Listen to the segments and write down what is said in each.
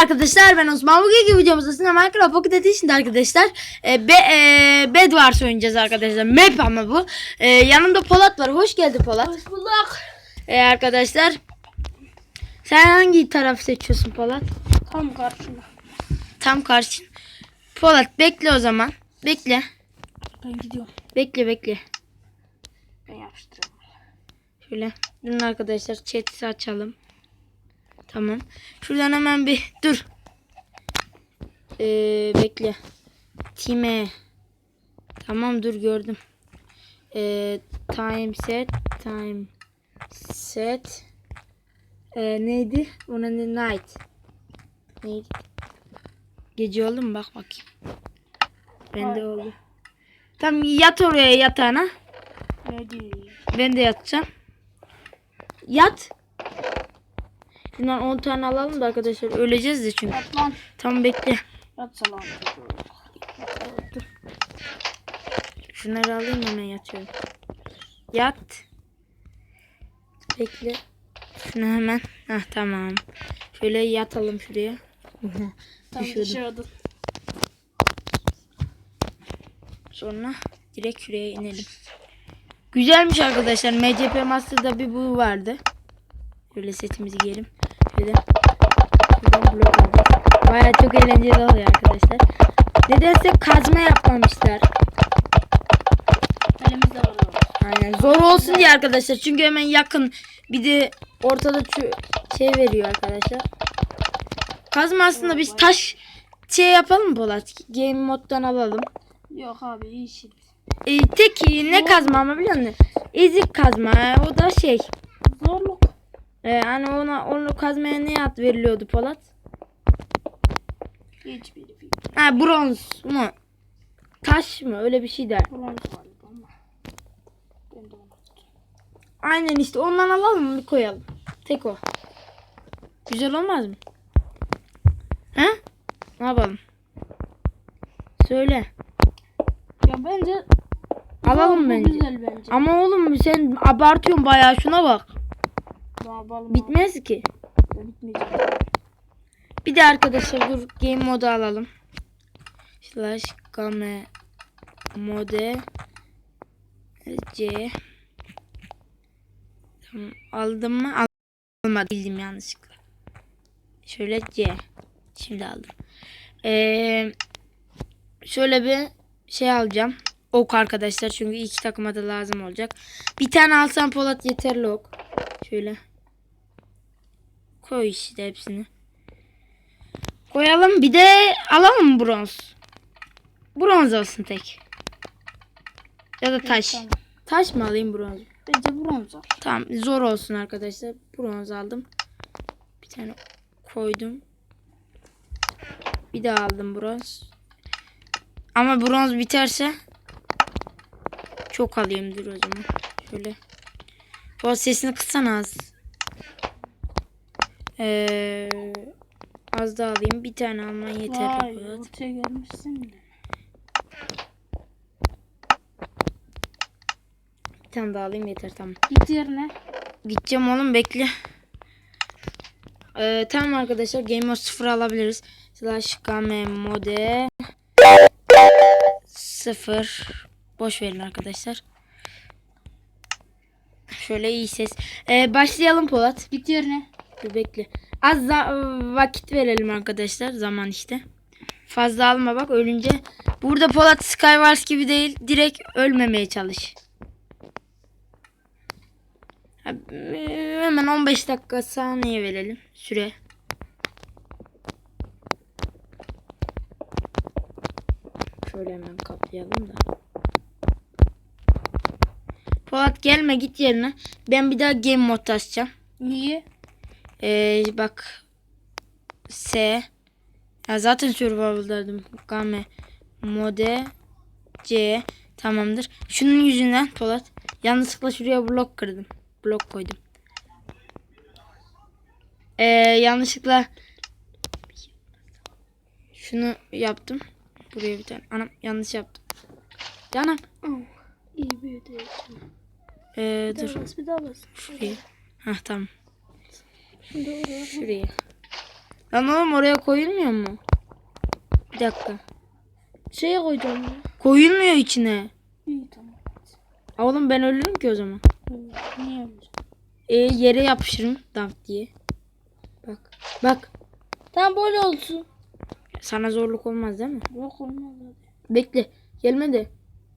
arkadaşlar ben Osman. Bugünkü videomuzda sizinle Minecraft Pocket Edition'da arkadaşlar e, be, e, Bedwars oynayacağız arkadaşlar. Map ama bu. E, yanımda Polat var. Hoş geldin Polat. Hoş bulduk. E, arkadaşlar sen hangi taraf seçiyorsun Polat? Tam karşında. Tam karşı. Polat bekle o zaman. Bekle. Ben gidiyorum. Bekle bekle. Ben yapıştırıyorum. Şöyle. Durun arkadaşlar chat'i açalım. Tamam. Şuradan hemen bir dur. Ee, bekle. Time. Tamam dur gördüm. Ee, time set. Time set. Ee, neydi? Ona ne night. Neydi? Gece oldu mu? Bak bakayım. Bende oldu. Tamam yat oraya yatağına. Ben de yatacağım. Yat. Şundan 10 tane alalım da arkadaşlar öleceğiz de çünkü. Yat lan. Tamam bekle. Yat. Dur. Şunları alayım hemen yatıyorum. Yat. Bekle. Şunu hemen. Hah tamam. Şöyle yatalım şuraya. Tam dışarıda. Sonra direkt şuraya inelim. Güzelmiş arkadaşlar. MCP Master'da bir bu vardı. Şöyle setimizi giyelim. Blok aldık. Baya çok eğlenceli oluyor arkadaşlar. Nedense kazma yapmamışlar. Elimizde var. Aynen. Zor olsun diye arkadaşlar. Çünkü hemen yakın. Bir de ortada şu şey veriyor arkadaşlar. Kazma aslında biz taş şey yapalım mı Polat? Game moddan alalım. Yok abi iyi şey. E, tek ne kazma ama biliyor musun? Ezik kazma. O da şey. Zorluk. E, hani ona onu kazmaya ne ad veriliyordu Polat? Hiçbiri fikrim. Ha bronz mu? Taş mı? Öyle bir şey der. Ulan galiba ama. Ben de onu Aynen işte ondan alalım mı koyalım. Tek o. Güzel olmaz mı? He? Ne yapalım? Söyle. Ya bence Alalım bence. Güzel bence. Ama oğlum sen abartıyorsun bayağı şuna bak. Daha balım Bitmez ki. bitmeyecek. Bir de arkadaşlar dur game modu alalım. Slash game mode C tamam, aldım mı? Al- Almadım. Bildim yanlışlıkla. Şöyle C. Şimdi aldım. Ee, şöyle bir şey alacağım. Ok arkadaşlar çünkü iki takıma da lazım olacak. Bir tane alsam Polat yeterli ok. Şöyle. Koy işte hepsini. Koyalım. Bir de alalım mı bronz? Bronz olsun tek. Ya da taş. Tamam. Taş mı alayım bronz? Bence bronz al. Tamam zor olsun arkadaşlar. Bronz aldım. Bir tane koydum. Bir daha aldım bronz. Ama bronz biterse çok alayım dur o zaman. Şöyle. Bu sesini kıssana az. Ee, az daha alayım. Bir tane alman yeter. Vay ortaya gelmişsin de. Bir tane daha alayım yeter tamam. Git yerine. Gideceğim oğlum bekle. Ee, tamam arkadaşlar Game Mode 0 alabiliriz. Slash game mode 0 Boş verin arkadaşlar. Şöyle iyi ses. Ee, başlayalım Polat. Git yerine. Dur bekle. Az vakit verelim arkadaşlar. Zaman işte. Fazla alma bak ölünce. Burada Polat Skywars gibi değil. Direkt ölmemeye çalış. Hemen 15 dakika saniye verelim. Süre. Şöyle hemen kapayalım da. Polat gelme git yerine. Ben bir daha game mode açacağım. Niye? Ee, bak S ya zaten survival'daydım. Game mode C tamamdır. Şunun yüzünden Polat yanlışlıkla şuraya blok kırdım. Blok koydum. Ee, yanlışlıkla şunu yaptım. Buraya bir tane. Anam yanlış yaptım. Canım. İyi bir ödeyeceğim. Ee, Bir dur. daha bas bir daha bas. Şuraya. Hah tamam. Oraya. Şuraya. Lan oğlum oraya koyulmuyor mu? Bir dakika. Şeye koyacağım ya. Koyulmuyor içine. İyi tamam. Oğlum ben ölürüm ki o zaman. Niye öyle? E, yere yapışırım damp diye. Bak. Bak. Tamam böyle olsun. Sana zorluk olmaz değil mi? Yok olmaz hadi. Bekle. Gelme de.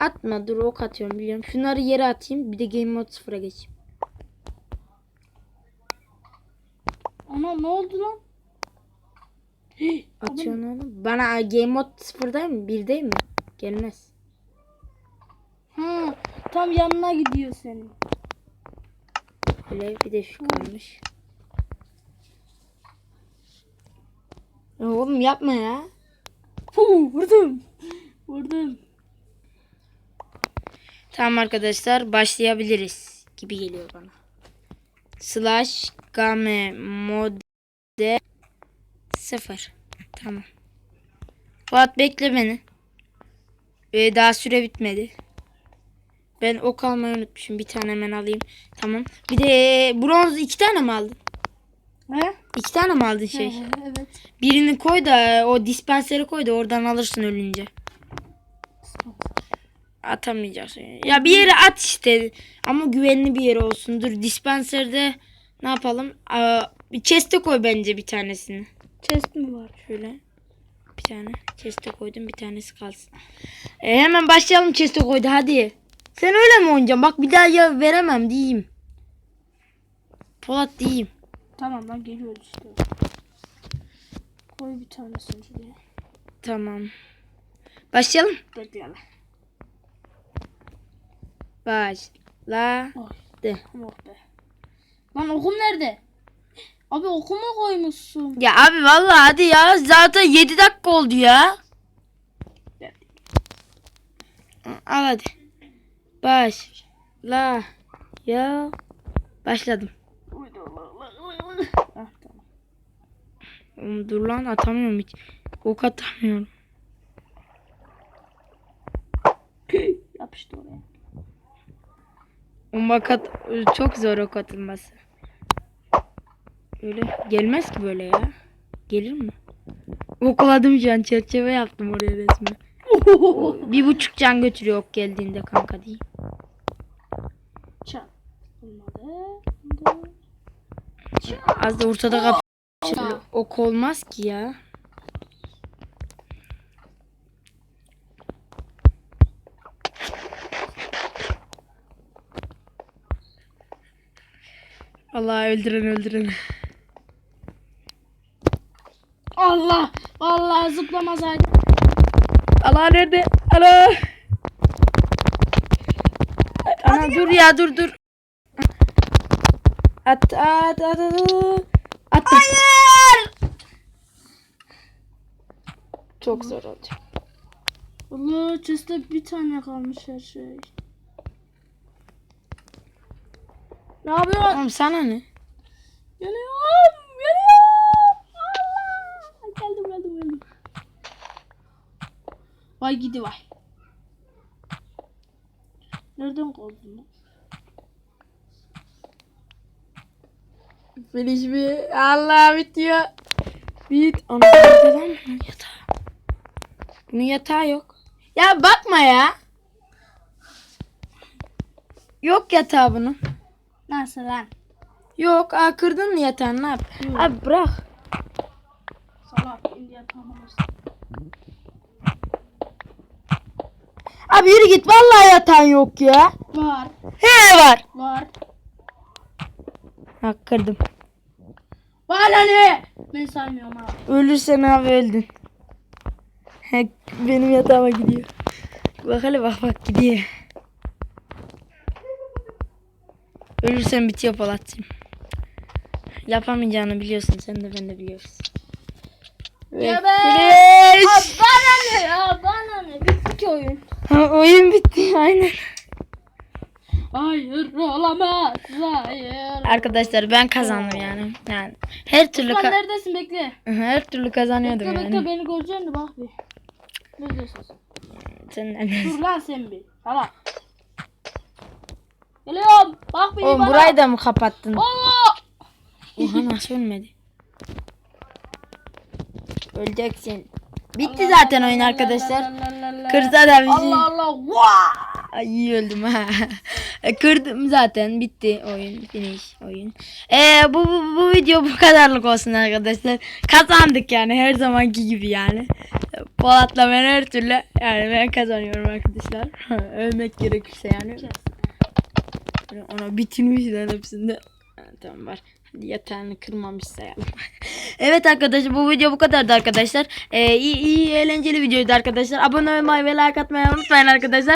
Atma dur ok atıyorum biliyorum. Şunları yere atayım. Bir de game mode sıfıra geçeyim. Ana ne oldu lan? Hii, Atıyorsun oğlum. Bana game mode sıfırdayım mı? Birdeyim mi? Gelmez. Ha, tam yanına gidiyor senin. Öyle bir de şu kalmış. Ya oğlum yapma ya. Huu, vurdum. Vurdum. Tamam arkadaşlar başlayabiliriz gibi geliyor bana. Slash game mode 0. Tamam. Fuat bekle beni. Ee, daha süre bitmedi. Ben ok almayı unutmuşum. Bir tane hemen alayım. Tamam. Bir de bronz iki tane mi aldın? He? İki tane mi aldın şey? He, evet. Birini koy da o dispenseri koy da oradan alırsın ölünce. Atamayacaksın. Ya bir yere at işte. Ama güvenli bir yere olsun. Dur dispenserde ne yapalım? Aa, bir chest'e koy bence bir tanesini. Chest mi var? Şöyle. Bir tane chest'e koydum bir tanesi kalsın. E, hemen başlayalım chest'e koydu hadi. Sen öyle mi oynayacaksın? Bak bir daha ya veremem diyeyim. Polat diyeyim. Tamam lan geliyor işte. Koy bir tanesini şuraya. Tamam. Başlayalım. Bekle lan. Başla. Oy. De. Oh be. Lan okum nerede? Abi okuma koymuşsun. Ya abi vallahi hadi ya zaten 7 dakika oldu ya. Al hadi. Başla. Ya. Başladım. Ah. Oğlum dur lan atamıyorum hiç. Ok atamıyorum. Yapıştı oraya. O makat çok zor ok atılması. Öyle gelmez ki böyle ya. Gelir mi? Okuladım şu an çerçeve yaptım oraya resmen. Bir buçuk can götürüyor ok geldiğinde kanka değil. Olmadı. Az da ortada kap. Ok olmaz ki ya. Allah öldüren öldüren. Allah! Vallahi zıplamasaydı. Allah nerede? Allah. Ana dur ya dur dur. At at at at. Attım. Hayır. Çok zor olacak. Allah chest'te bir tane kalmış her şey. Ne yapıyorsun? Oğlum sana ne? Geliyorum! Geliyorum! Allah! Geldim geldim geldim. Vay gidi vay. Nereden koydun lan? Finish mi? Allah bitiyor. Bit. Lan bunun yatağı? Bunun yatağı yok. Ya bakma ya. Yok yatağı bunun. Nasıl lan? Yok. Aa, kırdın mı yatağını ne yap? Yok. Abi bırak. Salak indi yatamaz. Abi yürü git. Vallahi yatağın yok ya. Var. He var. Var. Ha kırdım. Var lan ne? Ben saymıyorum ha. Ölürsen abi öldün. He, benim yatağıma gidiyor. Bak hele bak bak gidiyor. Ölürsen bitiyor Polat'cığım. Yapamayacağını biliyorsun sen de ben de biliyoruz. Ya be! finish! Bana ne ya? Bana ne? Bitti ki oyun. Ha, oyun bitti aynen. Hayır olamaz. Hayır. Arkadaşlar ben kazandım yani. Yani her türlü Lan ka- neredesin bekle. her türlü kazanıyordum Bekle bekle yani. beni göreceksin de bak bir. Neredesin sen? Sen nereden- Dur lan sen bir. Hala. Geliyorum. Bak bir Oğlum bana. burayı da mı kapattın? Allah. Oha nasıl ölmedi? Öleceksin. Bitti zaten oyun arkadaşlar. Kırsa da bizi. Allah Allah. Vaa! Ay iyi öldüm ha. E, Kırdım zaten bitti oyun finish oyun. Ee, bu, bu, bu video bu kadarlık olsun arkadaşlar. Kazandık yani her zamanki gibi yani. Polat'la ben her türlü yani ben kazanıyorum arkadaşlar. Ölmek gerekirse yani. Ona bitirmişler hepsinde. Ha, Tamam var. Hadi yatağını kırmamış sayalım. evet arkadaşlar bu video bu kadardı arkadaşlar. Ee, iyi, iyi eğlenceli videoydu arkadaşlar. Abone olmayı ve like atmayı unutmayın arkadaşlar.